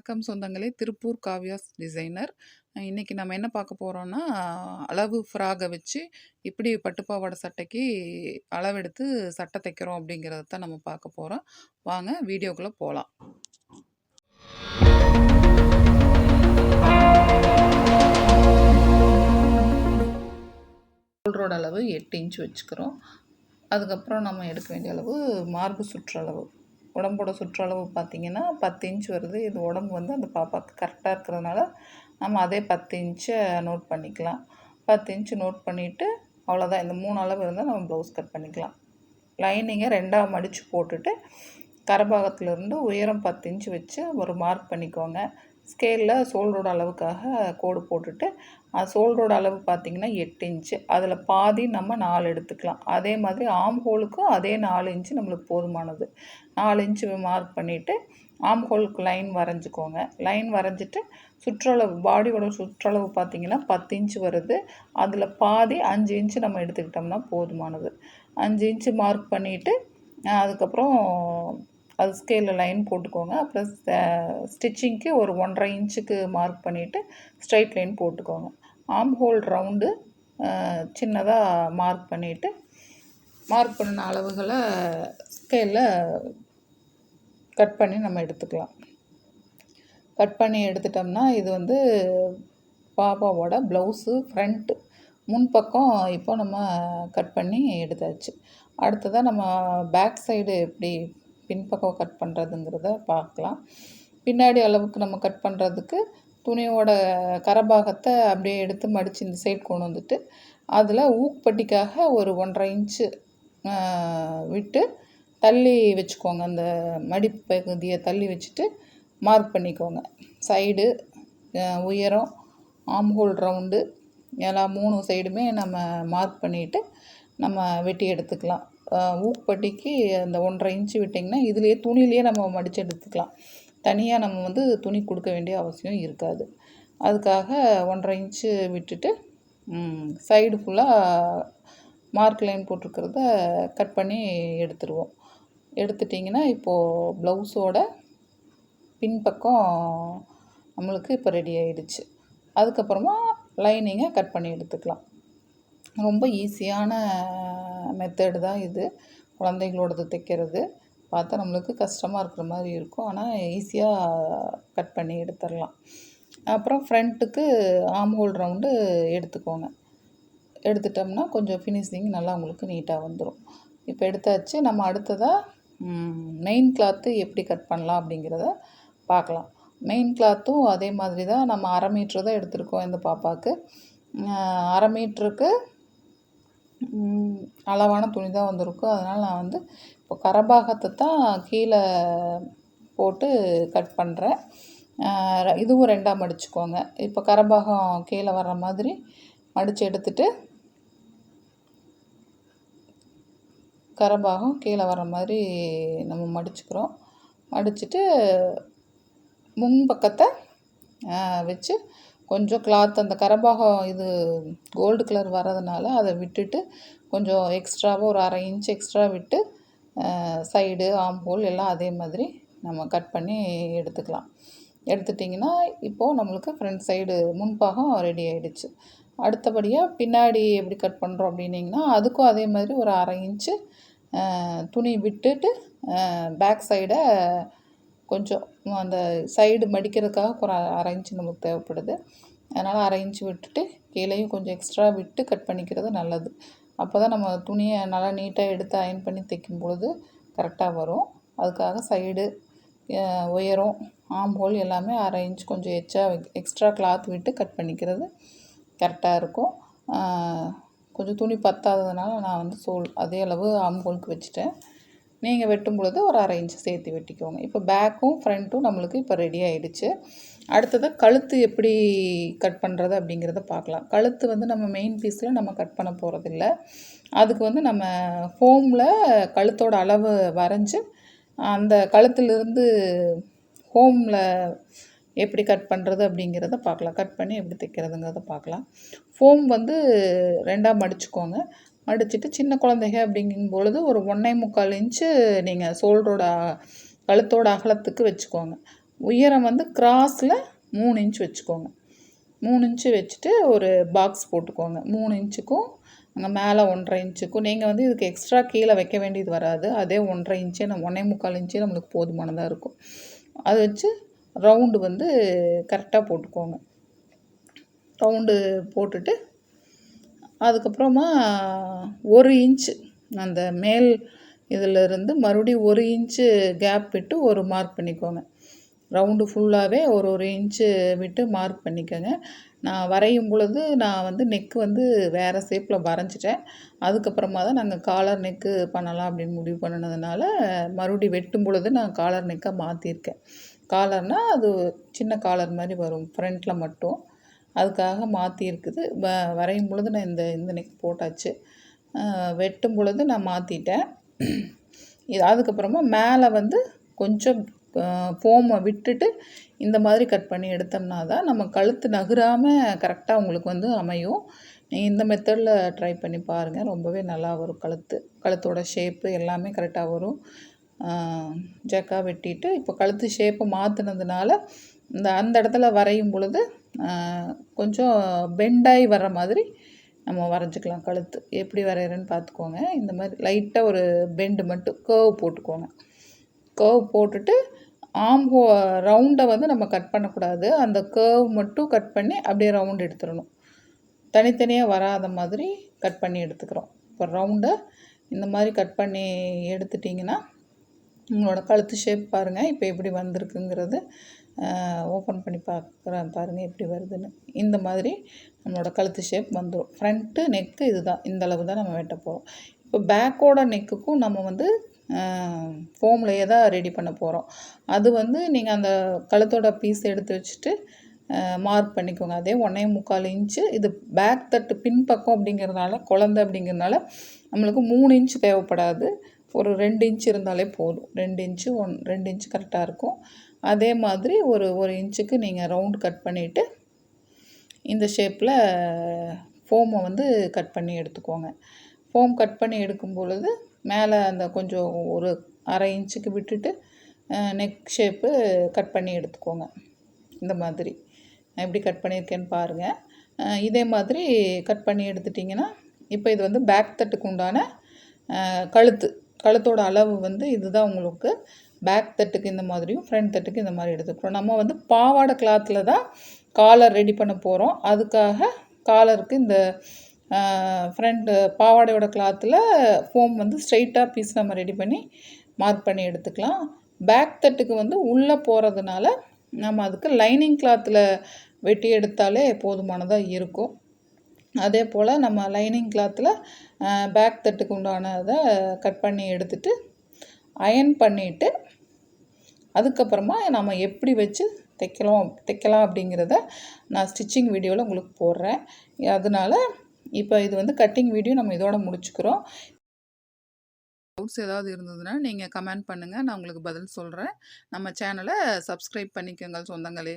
வணக்கம் சொந்தங்களே. திருப்பூர் காவ்யாஸ் டிசைனர். இன்றைக்கி நம்ம என்ன பார்க்க போகிறோன்னா அளவு ஃப்ராகை வச்சு இப்படி பட்டுப்பாவாடை சட்டைக்கு அளவெடுத்து சட்டை தைக்கிறோம் அப்படிங்கிறத தான் நம்ம பார்க்க போகிறோம் வாங்க வீடியோக்குள்ளே போகலாம் ஷோல்டரோட அளவு எட்டு இன்ச் வச்சுக்கிறோம். அதுக்கப்புறம் நம்ம எடுக்க வேண்டிய அளவு மார்பு சுற்றளவு உடம்போட சுற்றளவு பார்த்திங்கன்னா பத்து இன்ச் வருது. இது உடம்பு வந்து அந்த பாப்பாவுக்கு கரெக்டாக இருக்கிறதுனால நம்ம அதே பத்து இன்ச்சை நோட் பண்ணிக்கலாம். பத்து இன்ச்சு நோட் பண்ணிவிட்டு அவ்வளோதான் இந்த மூணு அளவு இருந்தால் நம்ம ப்ளவுஸ் கட் பண்ணிக்கலாம். லைனிங்கை ரெண்டாக மடித்து போட்டுட்டு கரபாகத்துலேருந்து உயரம் பத்து இன்ச்சு வச்சு ஒரு மார்க் பண்ணிக்கோங்க. ஸ்கேலில் சோல்டரோட அளவுக்காக கோடு போட்டுட்டு சோல்டரோட அளவு பார்த்திங்கன்னா எட்டு இன்ச்சு. அதில் பாதி நம்ம நாலு எடுத்துக்கலாம். அதே மாதிரி ஆம் ஹோலுக்கும் அதே நாலு இன்ச்சு நம்மளுக்கு போதுமானது. நாலு இன்ச்சு மார்க் பண்ணிவிட்டு ஆம் ஹோலுக்கு லைன் வரைஞ்சிக்கோங்க. லைன் வரைஞ்சிட்டு சுற்றளவு பாடியோட சுற்றளவு பார்த்திங்கன்னா பத்து இன்ச்சு வருது. அதில் பாதி அஞ்சு இன்ச்சு நம்ம எடுத்துக்கிட்டோம்னா போதுமானது. அஞ்சு இன்ச்சு மார்க் பண்ணிவிட்டு அதுக்கப்புறம் அது ஸ்கேலில் லைன் போட்டுக்கோங்க. அப்புறம் ஸ்டிச்சிங்க்கு ஒரு ஒன்றரை இன்ச்சுக்கு மார்க் பண்ணிவிட்டு ஸ்ட்ரைட் லைன் போட்டுக்கோங்க. ஆம் ஹோல் ரவுண்டு சின்னதாக மார்க் பண்ணிவிட்டு மார்க் பண்ணின அளவுகளை ஸ்கேலில் கட் பண்ணி நம்ம எடுத்துக்கலாம். கட் பண்ணி எடுத்துட்டோம்னா இது வந்து பாப்பாவோட ப்ளவுஸு ஃப்ரண்ட்டு முன்பக்கம் இப்போ நம்ம கட் பண்ணி எடுத்தாச்சு. அடுத்ததாக நம்ம பேக் சைடு எப்படி பின்பக்கம் கட் பண்ணுறதுங்கிறத பார்க்கலாம். பின்னாடி அளவுக்கு நம்ம கட் பண்ணுறதுக்கு துணியோட கரபாகத்தை அப்படியே எடுத்து மடித்து இந்த சைட் கொண்டு வந்துட்டு அதில் ஊக்குப்பட்டிக்காக ஒரு ஒன்றரை இன்ச்சு விட்டு தள்ளி வச்சுக்கோங்க. அந்த மடிப்பு பகுதியை தள்ளி வச்சுட்டு மார்க் பண்ணிக்கோங்க. சைடு உயரம் ஆம்ஹோல் ரவுண்டு எல்லா மூணு சைடுமே நம்ம மார்க் பண்ணிவிட்டு நம்ம வெட்டி எடுத்துக்கலாம். ஊப்பட்டிக்கு அந்த ஒன்றரை இன்ச்சு விட்டிங்கன்னா இதுலேயே துணிலேயே நம்ம மடித்து எடுத்துக்கலாம். தனியாக நம்ம வந்து துணி கொடுக்க வேண்டிய அவசியம் இருக்காது. அதுக்காக ஒன்றரை இன்ச்சு விட்டுட்டு சைடு ஃபுல்லாக மார்க் லைன் போட்டிருக்கிறத கட் பண்ணி எடுத்துருவோம். எடுத்துட்டிங்கன்னா இப்போது ப்ளவுஸோட பின்பக்கம் நம்மளுக்கு இப்போ ரெடி ஆகிடுச்சு அதுக்கப்புறமா லைனிங்கை கட் பண்ணி எடுத்துக்கலாம். ரொம்ப ஈஸியான மெத்தடு தான் இது. குழந்தைகளோடது தைக்கிறது. பார்த்தா நம்மளுக்கு கஷ்டமாக இருக்கிற மாதிரி இருக்கும். ஆனால் ஈஸியாக கட் பண்ணி எடுத்துடலாம். அப்புறம் ஃப்ரண்ட்டுக்கு ஆம் ஹோல் ரவுண்டு எடுத்துக்கோங்க. எடுத்துட்டோம்னா கொஞ்சம் ஃபினிஷிங் நல்லா உங்களுக்கு நீட்டாக வந்துடும் இப்போ எடுத்தாச்சு. நம்ம அடுத்ததாக மெயின் கிளாத்து எப்படி கட் பண்ணலாம் அப்படிங்கிறத பார்க்கலாம். மெயின் கிளாத்தும் அதே மாதிரி தான் நம்ம அரை மீட்ரு தான் எடுத்திருக்கோம் இந்த பாப்பாவுக்கு அரை மீட்ருக்கு அளவான துணி தான் வந்திருக்கும் அதனால் நான் வந்து இப்போ கரபாகத்தை தான் கீழே போட்டு கட் பண்ணுறேன் இதுவும் ரெண்டாக மடிச்சுக்கோங்க. இப்போ கரபாகம் கீழே வர்ற மாதிரி மடித்து எடுத்துட்டு கரபாகம் கீழே வர மாதிரி நம்ம மடிச்சுக்கிறோம். மடிச்சுட்டு முன்பக்கத்தை வச்சு கொஞ்சம் கிளாத் அந்த கரம்பாகம் இது கோல்டு கலர் வர்றதுனால அதை விட்டுட்டு கொஞ்சம் எக்ஸ்ட்ராவாக ஒரு அரை இன்ச் எக்ஸ்ட்ரா விட்டு சைடு ஆம் ஹோல் எல்லாம் அதே மாதிரி நம்ம கட் பண்ணி எடுத்துக்கலாம். எடுத்துட்டிங்கன்னா இப்போது நம்மளுக்கு ஃப்ரண்ட் சைடு முன்பாகம் ரெடி ஆகிடுச்சு அடுத்தபடியாக பின்னாடி எப்படி கட் பண்ணுறோம் அப்படின்னிங்கன்னா அதுக்கும் அதே மாதிரி ஒரு அரை இன்ச்சு துணி விட்டுட்டு பேக் சைடை கொஞ்சம் அந்த சைடு மடிக்கிறதுக்காக ஒரு அரை இன்ச்சு நமக்கு தேவைப்படுது. அதனால் அரை இன்ச்சு விட்டுட்டு கீழேயும் கொஞ்சம் எக்ஸ்ட்ரா விட்டு கட் பண்ணிக்கிறது நல்லது. அப்போ தான் நம்ம துணியை நல்லா நீட்டாக எடுத்து அயன் பண்ணி தைக்கும் பொழுது கரெக்டாக வரும். அதுக்காக சைடு உயரம் ஆம்போல் எல்லாமே அரை இன்ச் கொஞ்சம் எச்சா எக்ஸ்ட்ரா கிளாத் விட்டு கட் பண்ணிக்கிறது கரெக்டாக இருக்கும். கொஞ்சம் துணி பத்தாததுனால நான் வந்து சோல் அதே அளவு ஆம்போலுக்கு வச்சுட்டேன். நீங்கள் வெட்டும் பொழுது ஒரு அரை இன்ச்சு சேர்த்து வெட்டிக்கோங்க. இப்போ பேக்கும் ஃப்ரண்ட்டும் நம்மளுக்கு இப்போ ரெடி ஆகிடுச்சு அடுத்ததாக கழுத்து எப்படி கட் பண்ணுறது அப்படிங்கிறத பார்க்கலாம். கழுத்து வந்து நம்ம மெயின் பீஸில் நம்ம கட் பண்ண போகிறதில்ல அதுக்கு வந்து நம்ம ஹோமில் கழுத்தோட அளவு வரைஞ்சி அந்த கழுத்துலேருந்து ஹோமில் எப்படி கட் பண்ணுறது அப்படிங்கிறத பார்க்கலாம். கட் பண்ணி எப்படி தைக்கிறதுங்கிறத பார்க்கலாம். ஃபோம் வந்து ரெண்டாக மடிச்சுக்கோங்க மடிச்சுட்டு சின்ன குழந்தைங்க அப்படிங்கும் பொழுது ஒரு ஒன்றே முக்கால் இன்ச்சு நீங்கள் சோல்டரோட கழுத்தோட அகலத்துக்கு வச்சுக்கோங்க. உயரம் வந்து கிராஸில் மூணு இன்ச் வச்சுக்கோங்க. மூணு இன்ச்சு வச்சுட்டு ஒரு பாக்ஸ் போட்டுக்கோங்க. மூணு இன்ச்சுக்கும் அங்கே மேலே ஒன்றரை இன்ச்சுக்கும். நீங்கள் வந்து இதுக்கு எக்ஸ்ட்ரா கீழே வைக்க வேண்டியது வராது. அதே ஒன்றரை இன்ச்சே நம்ம ஒன்றே முக்கால் இன்ச்சே நம்மளுக்கு போதுமானதாக இருக்கும். அதை வச்சு ரவுண்டு வந்து கரெக்டாக போட்டுக்கோங்க. ரவுண்டு போட்டுட்டு அதுக்கப்புறமா ஒரு இன்ச்சு அந்த மேல் இதில் இருந்து மறுபடியும் ஒரு இன்ச்சு கேப் விட்டு ஒரு மார்க் பண்ணிக்கோங்க. ரவுண்டு ஃபுல்லாகவே ஒரு ஒரு இன்ச்சு விட்டு மார்க் பண்ணிக்கோங்க. நான் வரையும் பொழுது நான் வந்து நெக்கு வந்து வேறு ஷேப்பில் வரைஞ்சிட்டேன். அதுக்கப்புறமா தான் நாங்கள் காலர் நெக்கு பண்ணலாம் அப்படின்னு முடிவு பண்ணினதுனால மறுபடி வெட்டும் பொழுது நான் காலர் நெக்கை மாற்றிருக்கேன் காலர்னால் அது சின்ன காலர் மாதிரி வரும் ஃப்ரண்ட்டில் மட்டும். அதுக்காக மாற்றி இருக்குது. வ வரையும் பொழுது நான் இந்த இந்த போட்டாச்சு. வெட்டும் பொழுது நான் மாற்றிட்டேன் இது அதுக்கப்புறமா மேலே வந்து கொஞ்சம் ஃபோமை விட்டுட்டு இந்த மாதிரி கட் பண்ணி எடுத்தோம்னா தான் நம்ம கழுத்து நகராமல் கரெக்டாக உங்களுக்கு வந்து அமையும். நீங்கள் இந்த மெத்தடில் ட்ரை பண்ணி பாருங்கள் ரொம்பவே நல்லா வரும் கழுத்து. கழுத்தோட ஷேப்பு எல்லாமே கரெக்டாக வரும். ஜக்கா வெட்டிட்டு இப்போ கழுத்து ஷேப்பை மாற்றினதுனால இந்த அந்த இடத்துல வரையும் பொழுது கொஞ்சம் பெண்டாகி வர்ற மாதிரி நம்ம வரைஞ்சிக்கலாம் கழுத்து. எப்படி வரைகிறேன்னு பார்த்துக்கோங்க. இந்த மாதிரி லைட்டாக ஒரு பெண்டு மட்டும் கேர்வ் போட்டுக்கோங்க. கேர்வ் போட்டுட்டு ஆம் ஹோ ரவுண்டை வந்து நம்ம கட் பண்ணக்கூடாது. அந்த கேர்வ் மட்டும் கட் பண்ணி அப்படியே ரவுண்ட் எடுத்துடணும். தனித்தனியாக வராத மாதிரி கட் பண்ணி எடுத்துக்கிறோம். இப்போ ரவுண்டை இந்த மாதிரி கட் பண்ணி எடுத்துட்டிங்கன்னா உங்களோட கழுத்து ஷேப் பாருங்கள் இப்போ எப்படி வந்திருக்குங்கிறது ஓப்பன் பண்ணி பார்க்குறேன் பாருங்கள் எப்படி வருதுன்னு. இந்த மாதிரி நம்மளோட கழுத்து ஷேப் வந்துடும் ஃப்ரண்ட்டு நெக்கு இது தான் இந்த அளவு தான் நம்ம வெட்ட போகிறோம் இப்போ பேக்கோட நெக்குக்கும் நம்ம வந்து ஃபோம்லேயே தான் ரெடி பண்ண போகிறோம் அது வந்து நீங்கள் அந்த கழுத்தோட பீஸ் எடுத்து வச்சுட்டு மார்க் பண்ணிக்கோங்க. அதே ஒன்றே முக்கால் இன்ச்சு இது பேக் தட்டு பின்பக்கம் அப்படிங்கிறதுனால குழந்த அப்படிங்கிறதுனால நம்மளுக்கு மூணு இன்ச்சு தேவைப்படாது. ஒரு ரெண்டு இன்ச் இருந்தாலே போதும். ரெண்டு இன்ச்சு ஒன் ரெண்டு இன்ச்சு கரெக்டாக இருக்கும். அதே மாதிரி ஒரு ஒரு இன்ச்சுக்கு நீங்கள் ரவுண்ட் கட் பண்ணிவிட்டு இந்த ஷேப்பில் ஃபோமை வந்து கட் பண்ணி எடுத்துக்கோங்க. ஃபோம் கட் பண்ணி எடுக்கும் பொழுது மேலே அந்த கொஞ்சம் ஒரு அரை இன்ச்சுக்கு விட்டுட்டு நெக் ஷேப்பு கட் பண்ணி எடுத்துக்கோங்க. இந்த மாதிரி. நான் எப்படி கட் பண்ணியிருக்கேன்னு பாருங்கள் இதே மாதிரி கட் பண்ணி எடுத்துட்டிங்கன்னா இப்போ இது வந்து பேக் தட்டுக்கு உண்டான கழுத்து. கழுத்தோட அளவு வந்து இதுதான் உங்களுக்கு பேக் தட்டுக்கு இந்த மாதிரியும் ஃப்ரண்ட் தட்டுக்கு இந்த மாதிரி எடுத்துக்கிறோம். நம்ம வந்து பாவாடை கிளாத்தில் தான் காலர் ரெடி பண்ண போகிறோம் அதுக்காக காலருக்கு இந்த ஃப்ரண்ட் பாவாடையோட கிளாத்தில் ஃபோம் வந்து ஸ்ட்ரைட்டாக பீஸ் நம்ம ரெடி பண்ணி மார்க் பண்ணி எடுத்துக்கலாம். பேக் தட்டுக்கு வந்து உள்ளே போகிறதுனால நம்ம அதுக்கு லைனிங் கிளாத்தில் வெட்டி எடுத்தாலே போதுமானதாக இருக்கும். அதே போல் நம்ம லைனிங் கிளாத்தில் பேக் தட்டுக்கு உண்டானதை கட் பண்ணி எடுத்துட்டு அயன் பண்ணிவிட்டு அதுக்கப்புறமா நம்ம எப்படி வச்சு தைக்கலாம் தைக்கலாம் அப்படிங்கிறத நான் ஸ்டிச்சிங் வீடியோவில் உங்களுக்கு போடுறேன். அதனால் இப்போ இது வந்து கட்டிங் வீடியோ நம்ம இதோட முடிச்சுக்கிறோம். டவுட்ஸ் ஏதாவது இருந்ததுன்னா நீங்கள் கமெண்ட் பண்ணுங்கள் நான் உங்களுக்கு பதில் சொல்கிறேன் நம்ம சேனலை சப்ஸ்கிரைப் பண்ணிக்கோங்க சொந்தங்களே.